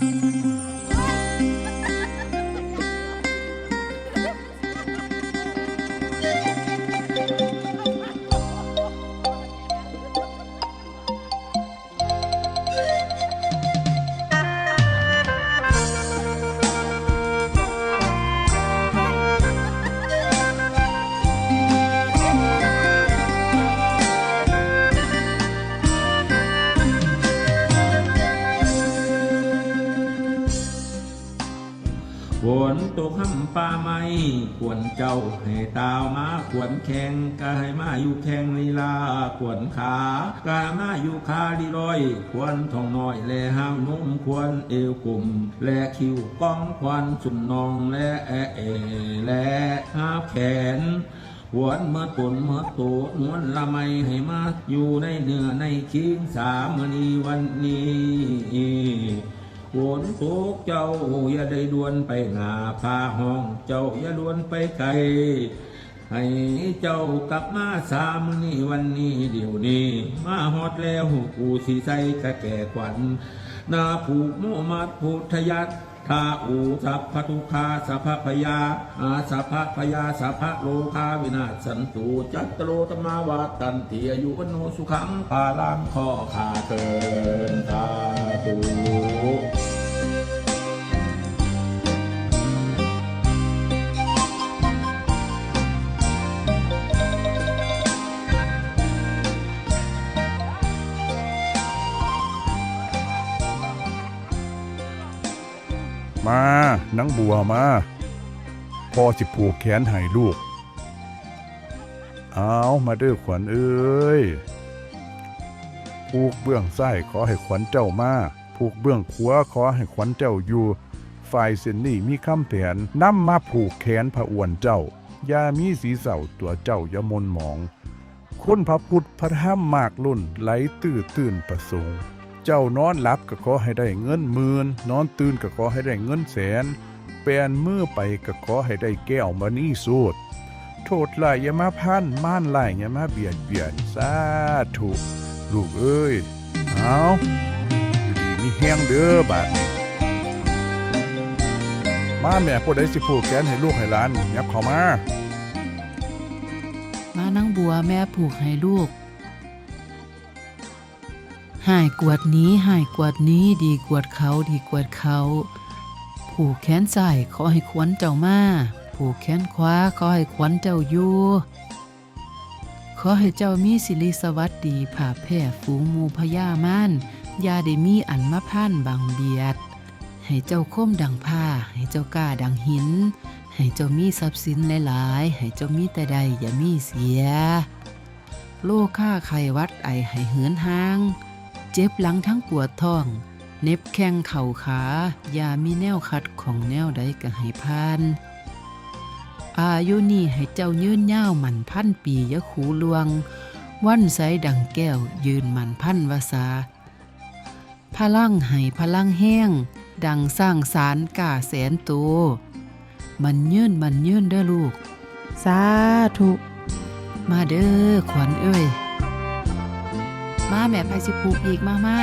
ฝ ป่าไม้ควรเจ้าให้ตาวมาควรแข่งกายมาอยู่แข่งลีลาควรขากามาอยู่คาดีร้อยควรทองน้อยแลห้ามนุ่มควรเอวกลุ่มและคิวก้องควันสุนนองและแอเอและห้าแขนหวนเมื่อตนเมื่อโตนวลละไมให้มาอยู่ในเนื้อในคิงสามมณีวันนี้ ฝนทุกเจ้าอย่าได้ดวนไปหนาพาห้องเจ้าอย่าดวนไปไกลให้เจ้ากลับมาสามนี้วันนี้เดี๋ยวนี้ มาฮอดแล้วกูสีใสกะแก่ขวัญนาผูกโมมัดพุทธยัต ทาอูสัพพทุคาสัพพพยาอาสัพพพยาสัพพโลคาวินาศสันตุจัตโรตมาวาตันติอายุวโนสุขังพาลังข้อขาเกินตาตู นังบัวมาพ่อสิผูกแขนให้ลูก เอามาเด้อขวัญเอ้ยผูกเบื้องซ้ขอให้ขวัญเจ้ามาผูกเบื้องขวาขอให้ขวัญเจ้าอยู่ฝ่ายเส้นนี้มีคำแผนนำมาผูกแขนพระอวนเจ้าอย่ามีสีเศร้าตัวเจ้าอย่ามนหมองคุณพระพุทธพระธรรมมากลุ่นไหลตื้อตื่นประสงค์ เจ้านอนหลับก็ขอให้ได้เงินหมื่นนอนตื่นก็ขอให้ได้เงินแสน แปลนมือไปก็ขอให้ได้แก้วมานี่สูดโทษหลายอย่ามาพันม่านหลายอย่ามาเบียดเบียนสาธุลูกเอ้ยเอาอยู่ดีมีแห้งเด้อบาดนี้มาแม่ผู้ใดสิผูกแขนให้ลูกให้หลานยับเข้ามา มานั่งบัวแม่ผูกให้ลูก หายกวดนี้หายกวดนี้ดีกวดเขาดีกวดเขา ผูกแขนซ้ายขอให้ขวัญเจ้ามาผูกแขนขวาขอให้ขวัญเจ้าอยู่ขอให้เจ้ามีสิริสวัสดีผ่าแผ่ฝูงมูพญามานยาได้มีอันมาพ่านบังเบียด ให้เจ้าคมดังผ้า ให้เจ้ากล้าดังหิน ให้เจ้ามีทรัพย์สินหลายๆ ให้เจ้ามีแต่ใดอย่ามีเสีย โลค่าไขวัดไอให้เหือนห้าง เจ็บหลังทั้งปวดท้อง เน็บแข้งเข่าขา อย่ามีแนวขัดของแนวใดก็ให้พาน อายุนี่ให้เจ้ายืนยาวหมันพันปีอยะขูลวง วันใสดังแก้วยืนหมันพันวาสาพลังให้พลังแห้ง ดังสร้างสารกาแสนตัวมันยืนมันยืนเด้อลูก สาธุ มาเด้อขวัญเอ้ย มาแม่ไพสิผูกอีกมามา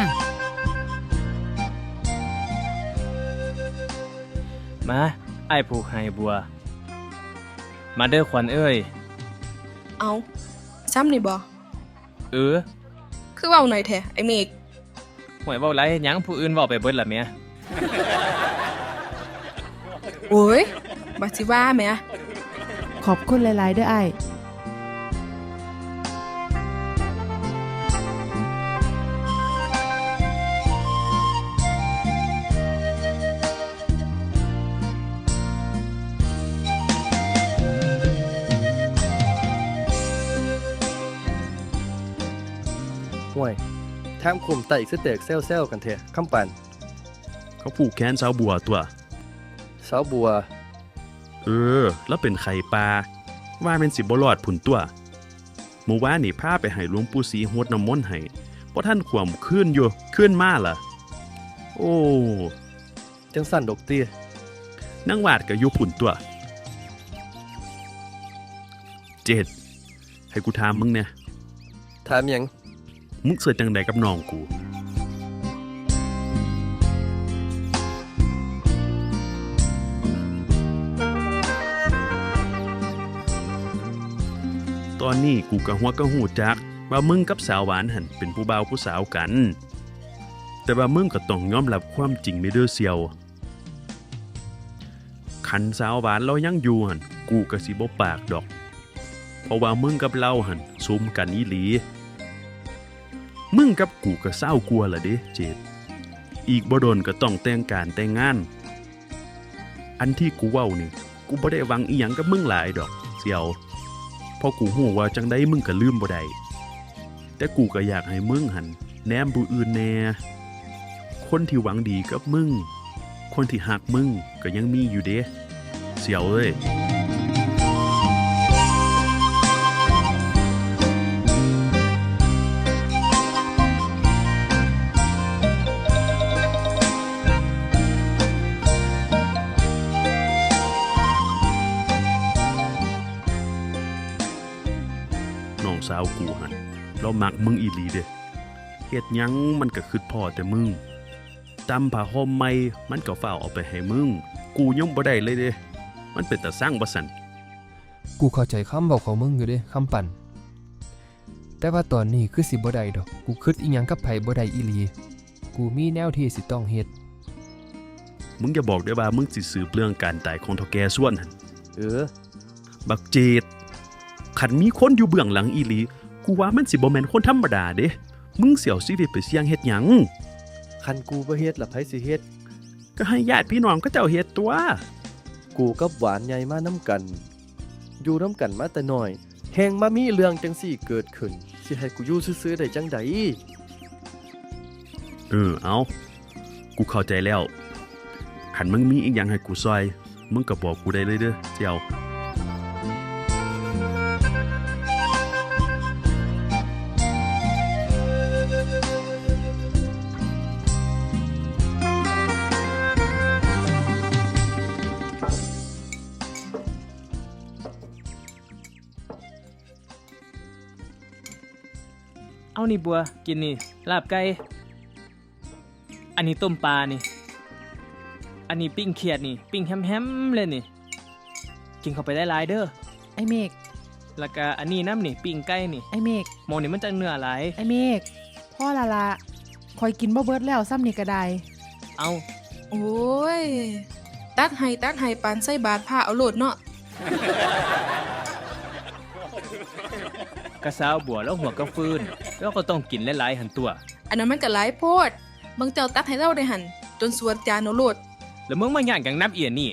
มาไอ้ายผูกให้บัว มาเด้อขวัญเอ้ย เอาซ้ำนี่บ่เออ คือเว้าหน่อยแท้ไอ้เมกหวยเว้าไรหยังผู้อื่นเว้าไปเบิดละแม่โอ้ยบัดสิว่าแหม่ขอบคุณหลาย ๆ เด้อไอ้ ห่วยแถมคุมไตอีกสเต็กเซลเซลกันเถอะคำปัน เขาผูกแขนสาวบัวตัว สาวบัว เออ แล้วเป็นไข่ปลาว่าเป็นสิบ่รอดผุนตัวเมื่อวานนี่พาไปให้หลวงปู่ศรีหดน้ำมนต์ให้เพราะท่านขวมขึ้นอยู่ขึ้นมาล่ะ โอ้จังสั่นดอกเตี้ยนั่งวาดกับยุผุนตัว เจ็ด ให้กูถามมึงเนี่ยถามหยัง มึงเสือจังไดกับน้องกูตอนนี้กูกะหัวกะหูจัก ว่ามึงกับสาวหวานหันเป็นผู้บ่าวผู้สาวกัน แต่ว่ามึงก็ต้องยอมรับความจริงไม่เด้อเซียวขันสาวหวานเรายังอยู่หันกูกะสิบ่ปากดอก เพราะว่ามึงกับเราหันซุ้มกันอีหลี มึงกับกูก็เศร้ากลัวละเด้เจดอีกบ่ดนก็ต้องแต่งการแต่งงาน อันที่กูเว้านี่ กูบ่ได้หวังอีหยังกับมึงหลายดอก เสี่ยวพราะกูฮู้ว่าจังได้มึงก็ลืมบ่ได้แต่กูก็อยากให้มึงหันแนมผู้อื่นแน่คนที่หวังดีกับมึง คนที่หักมึงก็ยังมีอยู่เด้เสี่ยวเอ้ย เรามักมึงอีหลีเด้เฮ็ดหยังมันก็คิดพ่อแต่มึงจำผ้าห่มใหม่มันก็เฝ้าเอาไปให้มึง กูยังบ่ได้เลยเด้ มันเป็นตาสร้างบ่สันกูเข้าใจคำบอกของมึงอยู่เด้คำปั่น แต่ว่าตอนนี้คือสิบ่ได้ดอก กูคิดอีหยังกับไผบ่ได้อีหลี กูมีแนวที่สิต้องเฮ็ด มึงอย่าบอกได้ว่ามึงสิสืบเรื่องการตายของเฒ่าแก่ส่วนหั่นเออ บักเจดคันมีคนอยู่เบื้องหลังอีหลี กูว่ามันสิบ่แม่นคนธรรมดาเด้ มึงเสี่ยวชีวิตไปเสี่ยงเฮ็ดหยัง คันกูบ่เฮ็ดละไผสิเฮ็ด ก็ให้ญาติพี่น้องก็เจ้าเฮ็ดตัว กูกับหวานใหญ่มาน้ำกัน อยู่น้ำกันมาแต่น้อยแหงมามีเรื่องจังสี่เกิดขึ้นสิให้กูอยู่ซื่อๆได้จังใดเออเอา กูเข้าใจแล้วขันมึงมีอีกอย่างให้กูซอย มึงก็บอกกูได้เลยเด้อเจ้า เอานี่บัว กินนี่ ลาบไก่ อันนี้ต้มปลานี่ อันนี้ปิ้งเขียดนี่ ปิ้งแฮมๆเลยนี่ กินเข้าไปได้หลายเด้อ ไอเมกแล้วก็อันนี้น้ำนี่ ปิ้งไก่นี่ไอเมกหมองนี่มันจะเนื้อหลาย ไอเมกพ่อละละคอยกินบ่เบิดแล้วซ้ำนี่ก็ได้ เอาโอ้ย ตักให้ตักให้ปานใส่บาทผ้าเอาโลดเนาะ กระซาวบัวแล้วหัวกระฟืนแล้วก็ต้องกินหลายๆหันตัว อันนั้นมันก็หลายโพดบางเจ้าตักให้เราได้หัน จนสวนจานเอาโลดแล้วมึงมาย่างกังน้ำเอียนนี่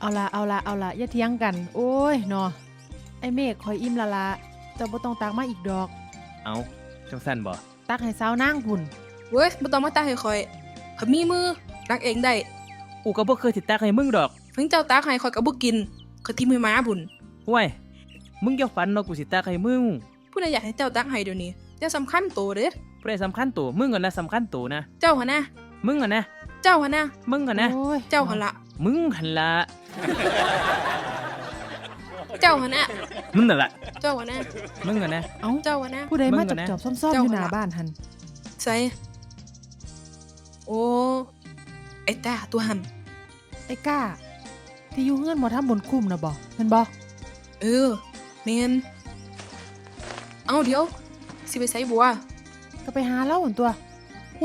เอาละเอาละเอาละอย่าเถียงกัน โอ้ยเนาะไอเมกคอยอิ่มละละเจ้าบ่ต้องตักมาอีกดอก เอาจังสั้นบ่ตักให้สาวนางพุ่นเว้ยบ่ต้องมาตักให้คอยข้อยมีมือตักเองได้กูก็บ่เคยติดตากให้มึงดอกถึงเจ้าตักให้คอยก็บ่กินข้อยทิ่มให้หมาพุ่นห้วย มึงอย่าฝันเนาะกูสิตากให้มึง ผู้ใดอยากให้เจ้าตักให้เดี๋ยวนี้อย่าสำคัญโตเด้อผู้ใดสำคัญตัวมึงก่อนนะสำคัญตัวนะเจ้าหั่นนะมึงก่อนนะเจ้าหั่นนะมึงก่อนนะโอ้ยเจ้าหั่นละมึงหันละเจ้าหั่นนะมึงนั่นแหละเจ้าหั่นนะมึงก่อนนะเอ้าเจ้าหั่นนะผู้ใดมึมางก่จัอบนนะจอบซ่อมๆเจ้าอยู่หน้าหั่นล่ะบ้านหันใส่โอ้ไอ้ตาตัวหันไอ้ก้าที่อยู่เฮือนบ่ทำบนคุ้มนะบ่แม่นบ่เออแมน เอาเดี๋ยว สิไปใส่บัวก็ไปหาเล่าหั่นตัว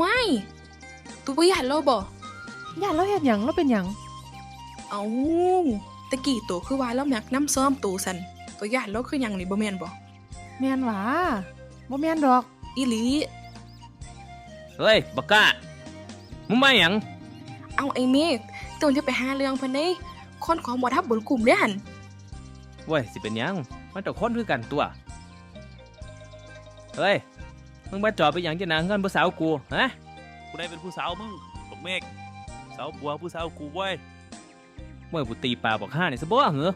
ว้ายตัวบ่ยันเราบ่ย่านเราเฮ็ดหยังเราเป็นหยังเอาตะกี้ตัวคือว่าเราอยากน้ำซ้อมตัวสันตัวยันเราคือหยังนี่บ่แม่นบ่แม่นหว่าบ่แม่นดอก อีหลี เฮ้ยบักกะมึงมาหยังเอาไอ้เมฆตัวจะไปหาเรื่องเพิ่นเด้คนของบ่ทับบนกลุ่มเด้หั่นเว้ยสิเป็นหยังมันต้องคนคือกันตัว เฮ้ย มึงมาจอบไปหยังจะนางเงินผู้สาวกูฮะกูได้เป็นผู้สาวมึงบักเมกสาวบัวผู้สาวกูเว้ยเมื่อกูตีปลาบอกห้านี่สบ่เหรอ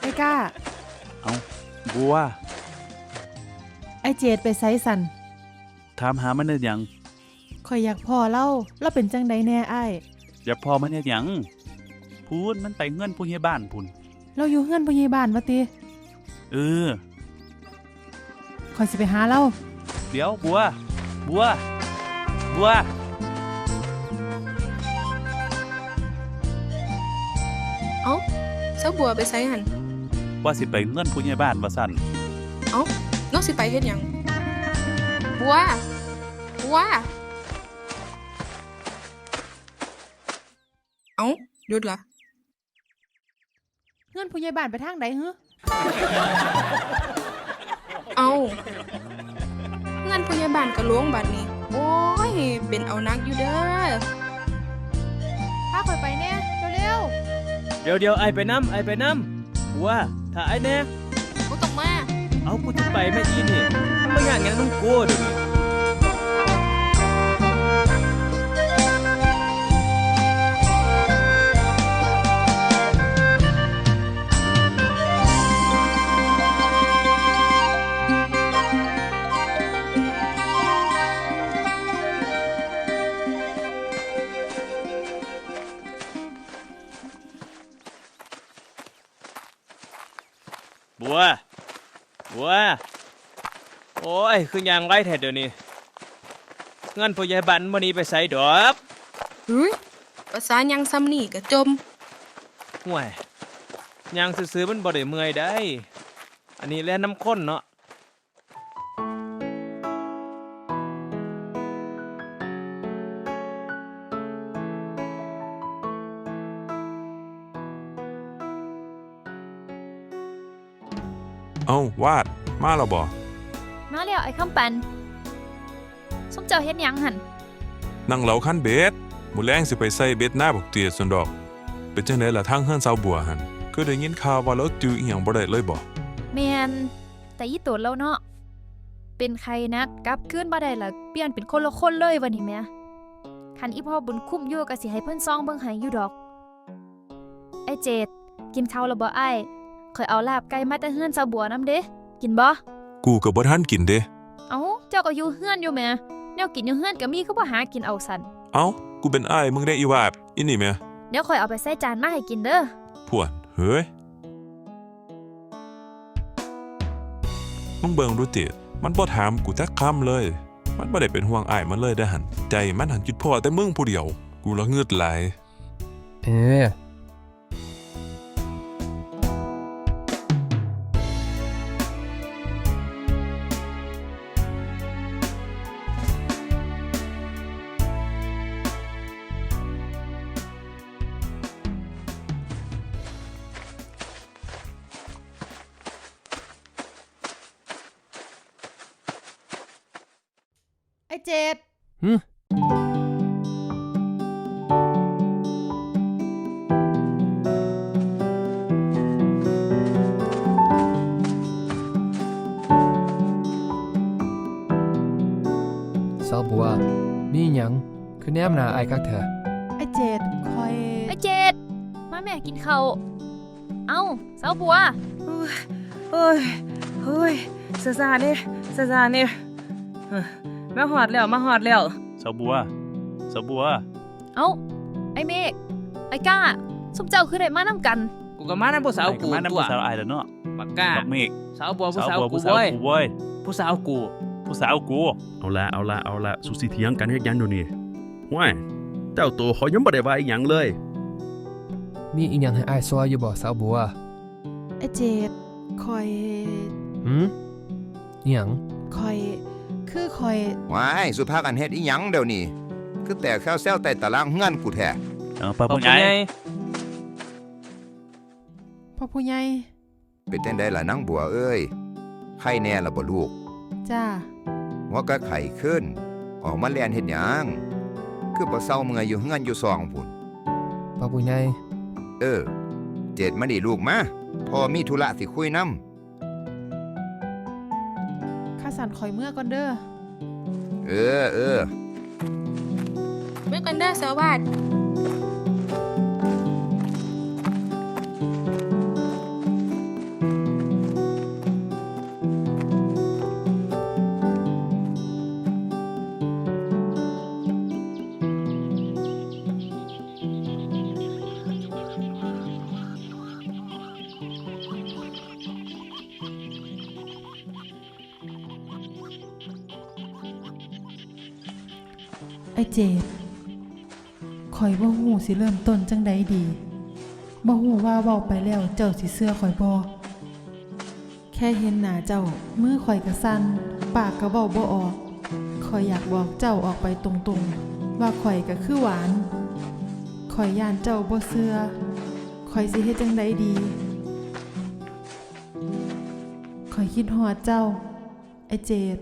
ไอ้ก้าบัวไอ้เจดไปไสสันถามหามันเน็ดหยังข่อยอยากพ่อเล่าเราเป็นจังใดแน่อ้ายอย่าพอมันเน็ดหยังพูดมันไปเงื่อนผู้ใหญ่บ้านพุ่น เราอยู่เฮือนผู้ใหญ่บ้านว่าติเออข่อยสิไปหาเรา เดี๋ยวบัว บัว บัว เอ้าเจ้าบัวไปไสหันว่าสิไปเงินผู้ใหญ่บ้านว่าสั่นเอ้าน้องสิไปเฮ็ดหยัง บัว บัว เอ้าหยุดละ เงินผู้ใหญ่บ้านไปทางใดฮึเอ้าเงินผู้ใหญ่บ้านก็หลวงบัดนี้ โอ้ย เป็นเอานักอยู่เด้อพาข่อยไปแน่เร็วเดี๋ยวเดี๋ยวไอไปน้ำไอไปน้ำบัวถ้าไอแน่บ่ต้องมา เอากูจะไปแม่อีนี่มันไม่งานงั้นต้องกูเดี๋ยวนี้ คือยางไรแท้เดี๋ยวนี้เงินผู้ใหญ่บ้านวันนี้ไปใส่ดอกเฮ้ยภาษาหยังซ้ำนี่ก็จม ห่วยยางซื้อๆมันบ่ได้เมื่อยได้ อันนี้แล่นน้ำข้นเนาะ เอ้าวาดมาแล้วบ่มาแล้ว ไอ้คำปันสมเจ้าเฮ็ดหยังหันนั่งเหลาคันเบ็ดหมูแรงสิไปใส่เบ็ดหน้าบักเตียส่วนดอก เป็นจังไดล่ะทางเฮือนสาวบัวหั่นคือได้ยินข่าวว่าเราจื้ออีหยังบ่ได้เลยบ่แมนแต่ยี่ตัวแล้วเนาะเป็นใครนักกลับคืนบ่ได้ละเปลี่ยนเป็นคนละคนเลยวันนี้แหม่คันอีพ่อบุญคุ้มอยู่ก็สิให้เพิ่นซองเบิ่งให้อยู่ดอก ไอ้เจดกินข้าวแล้วบ่อ้ายข่อยเอาลาบไก่มาแต่เฮือนสาวบัวนำเด้กินบ่ กูก็บ่ทันกินเด้เอ้าเจ้าก็อยู่เฮือนอยู่แหม่แนวกินอยู่เฮือนก็มีคือบ่หากินเอาสั่นเอ้า กูเป็นอ้ายมึงได้อีวาดอีนี่แหม่เดี๋ยวข่อยเอาไปใส่จานมาให้กินเด้อ พวนเฮ้ย มึงเบิ่งดูติ มันบ่ถามกูจักคำเลย มันบ่ได้เป็นห่วงอ้ายมันเลยเด้อหั่นใจมันหันคิดพ่อแต่มึงผู้เดียว กูละเงืดหลาย เออ ไอ้เจดหึสาวบัว มีหยังคือแนมหน้าอายคักแท้ไอ้เจดคอย ไอ้เจดมาแม่กินข้าวเอ้าสาวบัวเฮ้ยเฮ้ยซาซาเนี่ยซาซาเนี่ยเอ้อ มาหอดแล้วมาหอดแล้วสาวบัวสาวบัว เอ้า ไอ้เมฆไอ้ก้าสมเจ้าคือได้มานํกัน กูก็มาน้ำผู้สาวไปกูมาน้ำตัวผู้สาวอายแล้วเนาะบักก้าบักเมฆสาวบัวผู้สาวสาวบัวกูผู้สาวเว้ยกูเว้ยผู้สาวกู ผู้สาวกู เอาละเอาละเอาละสุสิเถียงกันเฮ็ดหยังเดี๋ยวนี้ว้ายเจ้าตัวเขายังบ่ได้ว่าอีหยังเลย มีอีหยังให้อายซอยอยู่บ่สาวบัวไอ้เจดคอยหืมอีหยังคอย คือคอย ว้ายสุภาพกันเฮ็ดอีหยังเดี๋ยวนี้คือแต่แค่แซวใต้ตารางเฮือนกูแท้เออปะขอบผู้คุใหญ่ณไงพ่อผู้ใหญ่เป็นจังไดล่ะนางบัวเอ้ยไข้แน่ละบ่ลูกจ้าหัวก็ไข้ขึ้น ออกมาแล่นเฮ็ดหยังคือบ่เศร้าเมื่อยอยู่เฮือนอยู่ซองพุ่นป้าผู้ใหญ่เออ เจ็ดมาดิลูกมาพ่อมีธุระสิคุยนํ ข้าสันคอยเมื่อก่อนเด้อ เออเออ เมื่อกันเด้อสาวาด อ้เจดคอยบ่ฮู้สิเริ่มต้นจังใดดีบ่ฮู้ว่าเว้าไปแล้วเจ้าสิเชื่อข่อยบ่แค่เห็นหน้าเจ้ามือข่อยก็สั่นปากก็เว้าบ่ออกข่อยอยากบอกเจ้าออกไปตรงๆ ว่าข่อยก็คือหวานข่อยย่านเจ้าบ่เชื่อข่อยสิเฮ็ดจังไดดีข่อยคิดฮอดเจ้าไอ้เจด